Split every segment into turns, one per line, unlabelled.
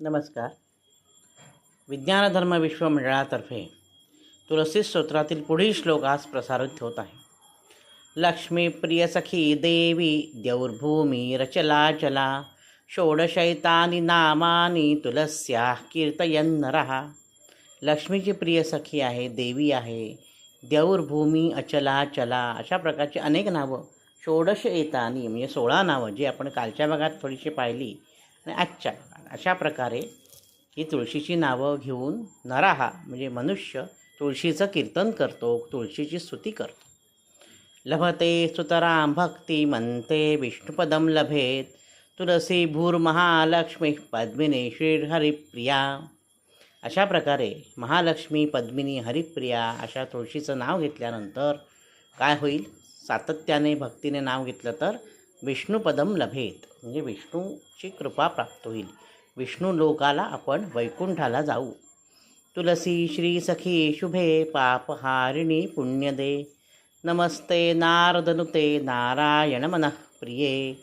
नमस्कार. विज्ञानधर्म विश्वमंडळातर्फे विश्व मंडळातर्फे तुलसी स्तोत्रातील पुढील श्लोक आज प्रसारित होत आहे. लक्ष्मी प्रिय सखी देवी द्यौर्भूमी रचलाचला षोडशैतानी नामानी तुलस्या कीर्तयन नरहा. लक्ष्मीची प्रिय सखी आहे देवी आहे द्यौर्भूमी अचला चला अशा प्रकारची अनेक नावं षोडश येतानी म्हणजे सोळा नावं जी आपण कालच्या भागात थोडीशी पाहिली आणि आजच्या भागात. अशा प्रकारे ही तुळशीची नावं घेऊन नराहा म्हणजे मनुष्य तुळशीचं कीर्तन करतो तुळशीची स्तुती करतो. लभते सुतराम भक्ती म्हणते विष्णुपदम लभेत तुलसी भूर्महालक्ष्मी पद्मिनी श्रीहरिप्रिया अशा प्रकारे महालक्ष्मी पद्मिनी हरिप्रिया अशा तुळशीचं नाव घेतल्यानंतर काय होईल? सातत्याने भक्तीने नाव घेतलं तर विष्णुपदम लभेत म्हणजे विष्णूची कृपा प्राप्त होईल. विष्णू लोकाला आपण वैकुंठाला जाऊ. तुलसी श्री सखी शुभे पापहारिणी पुण्यदे नमस्ते नारदनुते नारायण मनः प्रिये.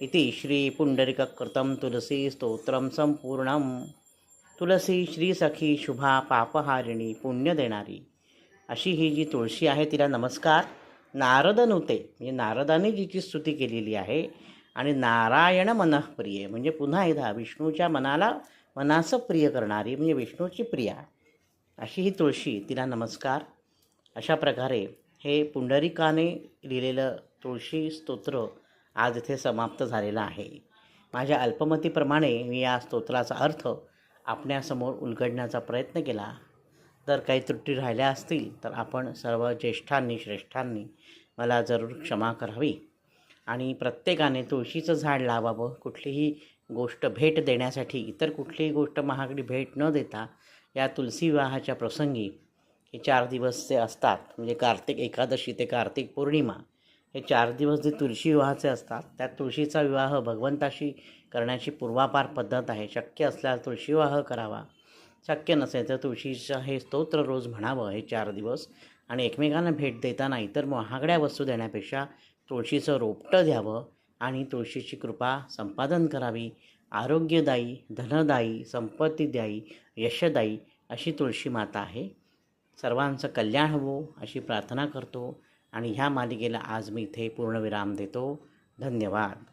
इति श्री पुंडरिककृतं तुलसी संपूर्णं तुलसी श्री सखी शुभा पापहारिणी पुण्य देणारी. अशी ही जी तुळशी आहे तिला नमस्कार. नारदनुते म्हणजे नारदाने जिची स्तुती केलेली आहे आणि नारायण मनःप्रिय म्हणजे पुन्हा एकदा विष्णूच्या मनाला मनाचं प्रिय करणारी म्हणजे विष्णूची प्रिया अशी ही तुळशी तिला नमस्कार. अशा प्रकारे हे पुंडरिकाने लिहिलेलं तुळशी स्तोत्र आज इथे समाप्त झालेलं आहे. माझ्या अल्पमतीप्रमाणे मी या स्तोत्राचा अर्थ आपण्यासमोर उलगडण्याचा प्रयत्न केला. जर काही त्रुटी राहिल्या असतील तर आपण सर्व ज्येष्ठांनी श्रेष्ठांनी मला जरूर क्षमा करावी. आणि प्रत्येकाने तुळशीचं झाड लावावं. कुठलीही गोष्ट भेट देण्यासाठी इतर कुठलीही गोष्ट महागडी भेट न देता या तुलसी विवाहाच्या प्रसंगी हे चार दिवस जे असतात म्हणजे कार्तिक एकादशी ते कार्तिक पौर्णिमा हे चार दिवस जे तुळशी विवाहाचे असतात त्यात तुळशीचा विवाह भगवंताशी करण्याची पूर्वापार पद्धत आहे. शक्य असल्यास तुळशी विवाह करावा. शक्य नसेल तर तुळशीचं हे स्तोत्र रोज म्हणावं हे चार दिवस. आणि एकमेकांना भेट देताना इतर महागड्या वस्तू देण्यापेक्षा तुळशीचं रोपटं द्यावं आणि तुळशीची कृपा संपादन करावी. आरोग्यदायी धनदायी संपत्तीदायी यशदायी अशी तुळशी माता आहे. सर्वांचं कल्याण हवो अशी प्रार्थना करतो आणि ह्या मालिकेला आज मी इथे पूर्णविराम देतो. धन्यवाद.